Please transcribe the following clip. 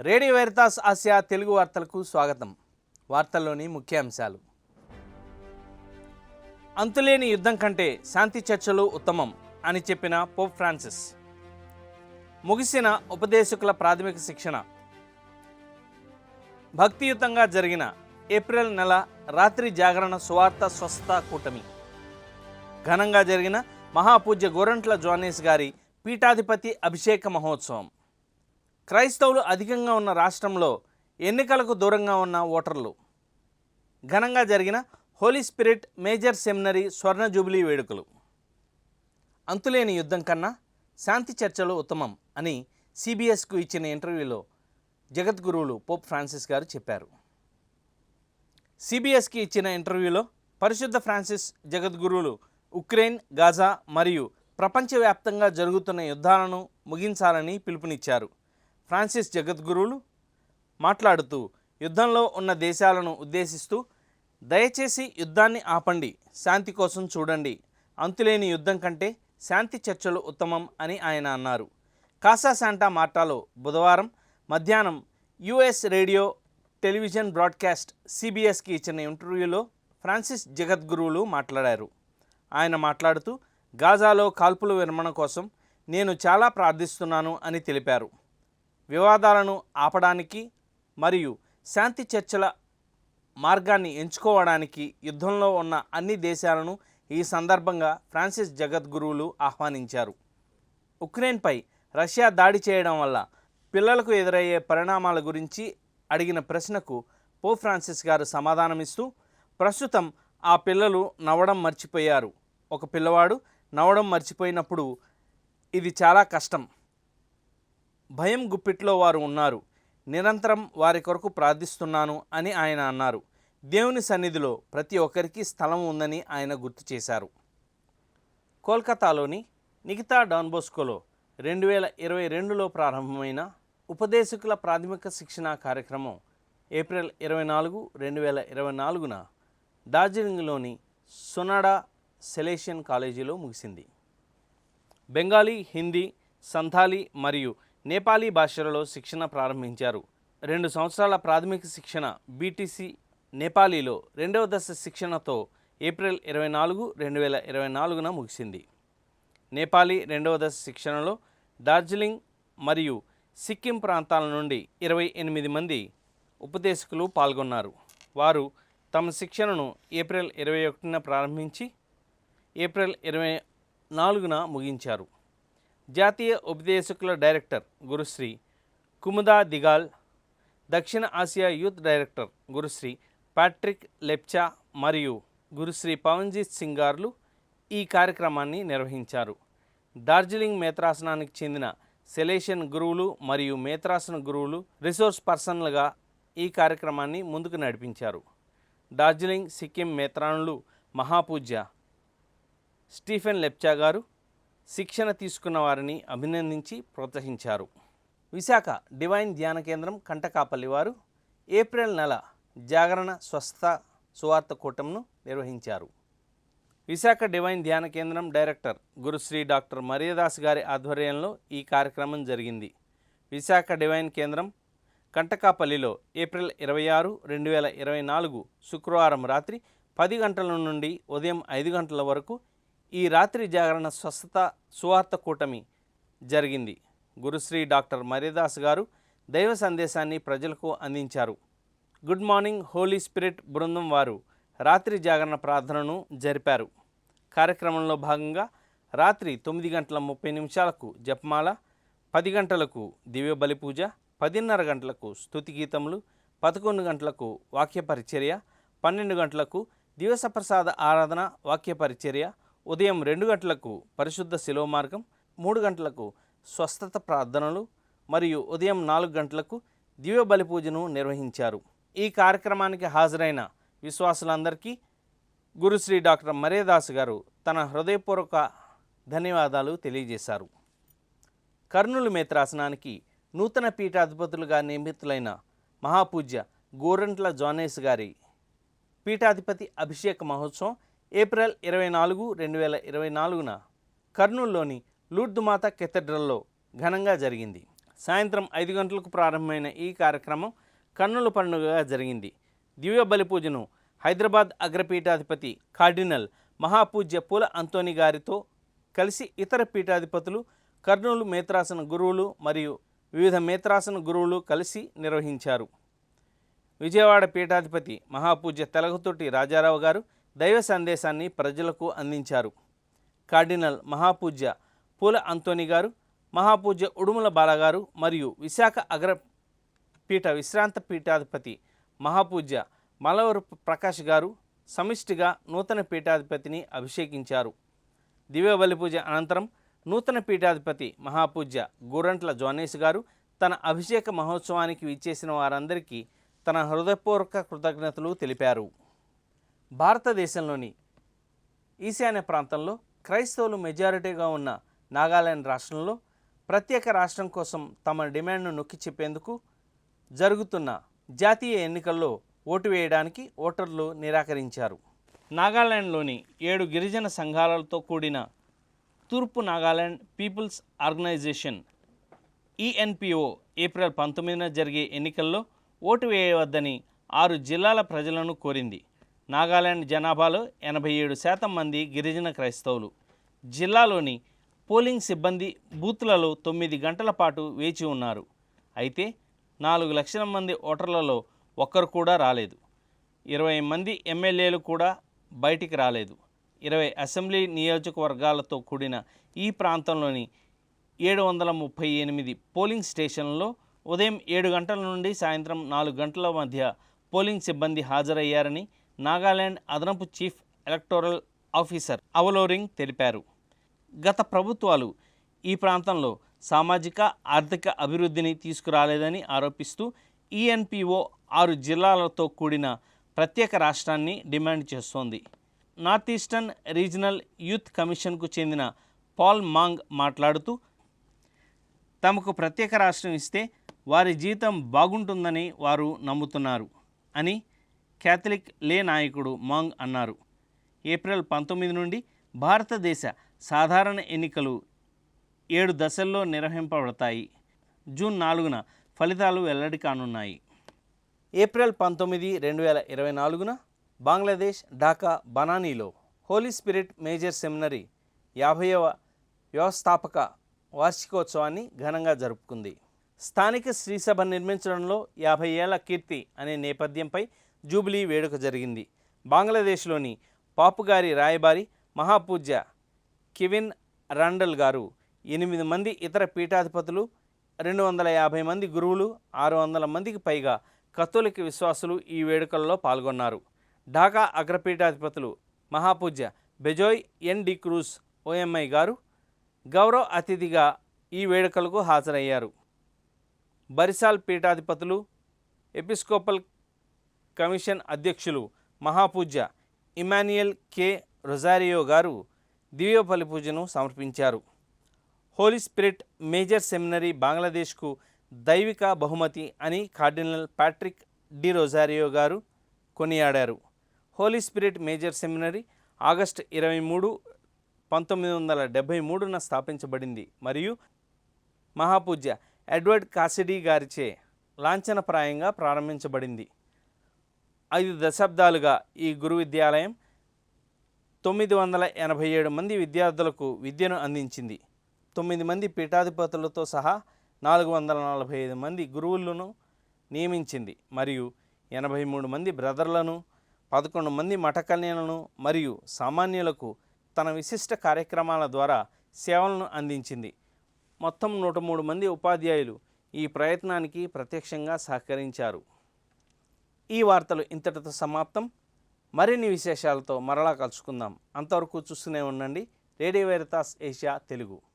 Radio Veritas Asia Telugu వార్తలకు స్వాగతం. వార్తల్లోని ముఖ్యాంశాలు. అంతులేని యుద్ధం కంటే శాంతి చర్చలు ఉత్తమం అని చెప్పిన పోప్ ఫ్రాన్సిస్. ముగిసిన ఉపదేశకుల ప్రాథమిక శిక్షణ. భక్తియుతంగా జరిగిన ఏప్రిల్ నెల రాత్రి జాగరణ సువార్త స్వస్థత కూటమి. ఘనంగా జరిగిన మహాపూజ్య గోరంట్ల జోనేస్ గారి పీఠాధిపతి అభిషేక మహోత్సవం. క్రైస్తవులు అధికంగా ఉన్న రాష్ట్రంలో ఎన్నికలకు దూరంగా ఉన్న ఓటర్లు. ఘనంగా జరిగిన హోలీ స్పిరిట్ మేజర్ సెమినరీ స్వర్ణ జూబిలీ వేడుకలు. అంతులేని యుద్ధం కన్నా శాంతి చర్చలు ఉత్తమం అని సిబిఎస్కు ఇచ్చిన ఇంటర్వ్యూలో జగద్గురువులు పోప్ ఫ్రాన్సిస్ గారు చెప్పారు. సిబిఎస్కి ఇచ్చిన ఇంటర్వ్యూలో పరిశుద్ధ ఫ్రాన్సిస్ జగద్గురువులు ఉక్రెయిన్ గాజా మరియు ప్రపంచవ్యాప్తంగా జరుగుతున్న యుద్ధాలను ముగించాలని పిలుపునిచ్చారు. ఫ్రాన్సిస్ జగద్గురువులు మాట్లాడుతూ యుద్ధంలో ఉన్న దేశాలను ఉద్దేశిస్తూ దయచేసి యుద్ధాన్ని ఆపండి శాంతి కోసం చూడండి. అంతులేని యుద్ధం కంటే శాంతి చర్చలు ఉత్తమం అని ఆయన అన్నారు. కాసా శాంటా మార్టాలో బుధవారం మధ్యాహ్నం యుఎస్ రేడియో టెలివిజన్ బ్రాడ్కాస్ట్ సిబిఎస్కి ఇచ్చిన ఇంటర్వ్యూలో ఫ్రాన్సిస్ జగద్గురువులు మాట్లాడారు. ఆయన మాట్లాడుతూ గాజాలో కాల్పుల విరమణ కోసం నేను చాలా ప్రార్థిస్తున్నాను అని తెలిపారు. వివాదాలను ఆపడానికి మరియు శాంతి చర్చల మార్గాన్ని ఎంచుకోవడానికి యుద్ధంలో ఉన్న అన్ని దేశాలను ఈ సందర్భంగా ఫ్రాన్సిస్ జగద్గురువులు ఆహ్వానించారు. ఉక్రెయిన్పై రష్యా దాడి చేయడం వల్ల పిల్లలకు ఎదురయ్యే పరిణామాల గురించి అడిగిన ప్రశ్నకు పో ఫ్రాన్సిస్ గారు సమాధానమిస్తూ ప్రస్తుతం ఆ పిల్లలు నవ్వడం మర్చిపోయారు. ఒక పిల్లవాడు నవ్వడం మర్చిపోయినప్పుడు ఇది చాలా కష్టం. భయం గుప్పిట్లో వారు ఉన్నారు. నిరంతరం వారి కొరకు ప్రార్థిస్తున్నాను అని ఆయన అన్నారు. దేవుని సన్నిధిలో ప్రతి ఒక్కరికి స్థలం ఉందని ఆయన గుర్తు చేశారు. కోల్కతాలోని నిఖితా డాన్బోస్కోలో రెండు వేల ఇరవై రెండులో ప్రారంభమైన ఉపదేశకుల ప్రాథమిక శిక్షణా కార్యక్రమం ఏప్రిల్ ఇరవై నాలుగు రెండు వేల ఇరవై నాలుగున డార్జిలింగ్లోని సొనాడా సెలేషియన్ కాలేజీలో ముగిసింది. బెంగాలీ హిందీ సంథాలీ మరియు నేపాలీ భాషలలో శిక్షణ ప్రారంభించారు. రెండు సంవత్సరాల ప్రాథమిక శిక్షణ బీటీసీ నేపాలీలో రెండవ దశ శిక్షణతో ఏప్రిల్ ఇరవై నాలుగు రెండు వేల ఇరవై నాలుగున ముగిసింది. నేపాలీ రెండవ దశ శిక్షణలో డార్జిలింగ్ మరియు సిక్కిం ప్రాంతాల నుండి ఇరవై ఎనిమిది మంది ఉపదేశకులు పాల్గొన్నారు. వారు తమ శిక్షణను ఏప్రిల్ ఇరవై ఒకటిన ప్రారంభించి ఏప్రిల్ ఇరవై నాలుగున ముగించారు. జాతీయ ఉపదేశకుల డైరెక్టర్ గురుశ్రీ కుముదా దిగాల్ దక్షిణ Asia youth director Gurushri Patrick Lepcha మరియు గురుశ్రీ పవన్జీత్ సింగార్లు ఈ కార్యక్రమాన్ని నిర్వహించారు. డార్జిలింగ్ మేత్రాసనానికి చెందిన సెలేషన్ గురువులు మరియు మేత్రాసన గురువులు రిసోర్స్ పర్సన్లుగా ఈ కార్యక్రమాన్ని ముందుకు నడిపించారు. డార్జిలింగ్ సిక్కిం మేత్రానులు మహాపూజ్య స్టీఫెన్ లెప్చా గారు శిక్షణ తీసుకున్న వారిని అభినందించి ప్రోత్సహించారు. విశాఖ డివైన్ ధ్యాన కేంద్రం కంటకాపల్లి వారు ఏప్రిల్ నెల జాగరణ స్వస్థ సువార్త కూటంను నిర్వహించారు. విశాఖ డివైన్ ధ్యాన కేంద్రం డైరెక్టర్ గురుశ్రీ డాక్టర్ మరియదాస్ గారి ఆధ్వర్యంలో ఈ కార్యక్రమం జరిగింది. విశాఖ డివైన్ కేంద్రం కంటకాపల్లిలో ఏప్రిల్ ఇరవై ఆరు రెండు వేల ఇరవై నాలుగు శుక్రవారం రాత్రి పది గంటల నుండి ఉదయం ఐదు గంటల వరకు ఈ రాత్రి జాగరణ స్వస్థత సువార్త కూటమి జరిగింది. గురుశ్రీ డాక్టర్ మరిదాస్ గారు దైవ సందేశాన్ని ప్రజలకు అందించారు. గుడ్ మార్నింగ్ హోలీ స్పిరిట్ బృందం వారు రాత్రి జాగరణ ప్రార్థనను జరిపారు. కార్యక్రమంలో భాగంగా రాత్రి తొమ్మిది గంటల ముప్పై నిమిషాలకు జపమాల పది గంటలకు దివ్య బలి పూజ పదిన్నర గంటలకు స్థుతి గీతములు పదకొండు గంటలకు వాక్య పరిచర్య పన్నెండు గంటలకు దివసప్రసాద ఆరాధన వాక్య పరిచర్య ఉదయం రెండు గంటలకు పరిశుద్ధ శిలో మార్గం మూడు గంటలకు స్వస్థత ప్రార్థనలు మరియు ఉదయం నాలుగు గంటలకు దివ్య బలి పూజను నిర్వహించారు. ఈ కార్యక్రమానికి హాజరైన విశ్వాసులందరికీ గురుశ్రీ డాక్టర్ మరేదాస్ గారు తన హృదయపూర్వక ధన్యవాదాలు తెలియజేశారు. కర్నూలు మేత్రాసనానికి నూతన పీఠాధిపతులుగా నియమితులైన మహాపూజ్య గోరంట్ల జోనేస్ గారి పీఠాధిపతి అభిషేక మహోత్సవం ఏప్రిల్ ఇరవై నాలుగు రెండు వేల ఇరవై నాలుగున కర్నూలులోని లూర్దుమాత కెథడ్రల్లో ఘనంగా జరిగింది. సాయంత్రం ఐదు గంటలకు ప్రారంభమైన ఈ కార్యక్రమం కన్నుల పండుగగా జరిగింది. దివ్య బలి పూజను హైదరాబాద్ అగ్రపీఠాధిపతి కార్డినల్ మహాపూజ్య పూల అంతోని గారితో కలిసి ఇతర పీఠాధిపతులు కర్నూలు మేత్రాసన గురువులు మరియు వివిధ మేత్రాసన గురువులు కలిసి నిర్వహించారు. విజయవాడ పీఠాధిపతి మహాపూజ్య తెలగతోటి రాజారావు గారు దైవ సందేశాన్ని ప్రజలకు అందించారు. కార్డినల్ మహాపూజ్య పూల అంతోని గారు మహాపూజ్య ఉడుముల బాలగారు మరియు విశాఖ అగ్ర పీఠ విశ్రాంత పీఠాధిపతి మహాపూజ్య మలవరు ప్రకాష్ గారు సమిష్టిగా నూతన పీఠాధిపతిని అభిషేకించారు. దివ్య బలి పూజ అనంతరం నూతన పీఠాధిపతి మహాపూజ్య గోరంట్ల జోనేష్ గారు తన అభిషేక మహోత్సవానికి విచ్చేసిన వారందరికీ తన హృదయపూర్వక కృతజ్ఞతలు తెలిపారు. భారతదేశంలోని ఈశాన్య ప్రాంతంలో క్రైస్తవులు మెజారిటీగా ఉన్న నాగాలాండ్ రాష్ట్రంలో ప్రత్యేక రాష్ట్రం కోసం తమ డిమాండ్ను నొక్కి చెప్పేందుకు జరుగుతున్న జాతీయ ఎన్నికల్లో ఓటు వేయడానికి ఓటర్లు నిరాకరించారు. నాగాలాండ్లోని ఏడు గిరిజన సంఘాలతో కూడిన తూర్పు Nagaland People's Organisation ENPO April పంతొమ్మిదిన జరిగే ఎన్నికల్లో ఓటు వేయవద్దని ఆరు జిల్లాల ప్రజలను కోరింది. నాగాలాండ్ జనాభాలో ఎనభై ఏడు శాతం మంది గిరిజన క్రైస్తవులు. జిల్లాలోని పోలింగ్ సిబ్బంది బూత్లలో తొమ్మిది గంటల పాటు వేచి ఉన్నారు. అయితే నాలుగు లక్షల మంది ఓటర్లలో ఒక్కరు కూడా రాలేదు. ఇరవై మంది ఎమ్మెల్యేలు కూడా బయటికి రాలేదు. ఇరవై అసెంబ్లీ నియోజకవర్గాలతో కూడిన ఈ ప్రాంతంలోని ఏడు వందల ముప్పై ఎనిమిది పోలింగ్ స్టేషన్లలో ఉదయం ఏడు గంటల నుండి సాయంత్రం నాలుగు గంటల మధ్య పోలింగ్ సిబ్బంది హాజరయ్యారని నాగాలాండ్ అదనపు చీఫ్ ఎలక్టోరల్ ఆఫీసర్ అవలోరింగ్ తెలిపారు. గత ప్రభుత్వాలు ఈ ప్రాంతంలో సామాజిక ఆర్థిక అభివృద్ధిని తీసుకురాలేదని ఆరోపిస్తూ ఈఎన్పిఓ ఆరు జిల్లాలతో కూడిన ప్రత్యేక రాష్ట్రాన్ని డిమాండ్ చేస్తోంది. నార్త్ ఈస్టర్న్ రీజనల్ యూత్ కమిషన్కు చెందిన పాల్ మాంగ్ మాట్లాడుతూ తమకు ప్రత్యేక రాష్ట్రం ఇస్తే వారి జీతం బాగుంటుందని వారు నమ్ముతున్నారు అని క్యాథలిక్ లే నాయకుడు మాంగ్ అన్నారు. ఏప్రిల్ పంతొమ్మిది నుండి భారతదేశ సాధారణ ఎన్నికలు ఏడు దశల్లో నిర్వహింపబడతాయి. జూన్ నాలుగున ఫలితాలు వెల్లడి కానున్నాయి. ఏప్రిల్ పంతొమ్మిది రెండు వేల ఇరవై నాలుగున బంగ్లాదేశ్ ఢాకా బనానీలో హోలీ స్పిరిట్ మేజర్ సెమినరీ యాభైవ వ్యవస్థాపక వార్షికోత్సవాన్ని ఘనంగా జరుపుకుంది. స్థానిక శ్రీసభ నిర్మించడంలో యాభై ఏళ్ళ కీర్తి అనే నేపథ్యంపై జూబిలీ వేడుక జరిగింది. బంగ్లాదేశ్లోని పాపుగారి రాయబారి మహాపూజ్య కివిన్ రాండల్ గారు ఎనిమిది మంది ఇతర పీఠాధిపతులు రెండు వందల యాభై మంది గురువులు ఆరు వందల మందికి పైగా కథోలిక విశ్వాసులు ఈ వేడుకల్లో పాల్గొన్నారు. ఢాకా అగ్రపీఠాధిపతులు మహాపూజ్య Bejoy N D'Cruze OMI garu గౌరవ అతిథిగా ఈ వేడుకలకు హాజరయ్యారు. బరిసాల్ పీఠాధిపతులు ఎపిస్కోపల్ కమిషన్ అధ్యక్షులు మహాపూజ్య ఇమాన్యుయల్ కె రొజారియో గారు దివ్యోపలి పూజను సమర్పించారు. హోలీ స్పిరిట్ మేజర్ సెమినరీ బంగ్లాదేశ్కు దైవిక బహుమతి అని కార్డినల్ ప్యాట్రిక్ డి రొజారియో గారు కొనియాడారు. Holy Spirit Major Seminary August ఇరవై మూడు పంతొమ్మిది వందల డెబ్భై మూడున స్థాపించబడింది మరియు మహాపూజ్య ఎడ్వర్డ్ కాసిడీ గారిచే లాంఛనప్రాయంగా ప్రారంభించబడింది. ఐదు దశాబ్దాలుగా ఈ గురు విద్యాలయం తొమ్మిది వందల ఎనభై ఏడు మంది విద్యార్థులకు విద్యను అందించింది. తొమ్మిది మంది పీఠాధిపతులతో సహా నాలుగు వందల నలభై ఐదు మంది గురువులను నియమించింది మరియు ఎనభై మూడు మంది బ్రదర్లను పదకొండు మంది మఠకన్యలను మరియు సామాన్యులకు తన విశిష్ట కార్యక్రమాల ద్వారా సేవలను అందించింది. మొత్తం నూట మూడు మంది ఉపాధ్యాయులు ఈ ప్రయత్నానికి ప్రత్యక్షంగా సహకరించారు. ఈ వార్తలు ఇంతటితో సమాప్తం. మరిన్ని విశేషాలతో మరలా కలుసుకుందాం. అంతవరకు చూస్తూనే ఉండండి. Radio Veritas Asia Telugu.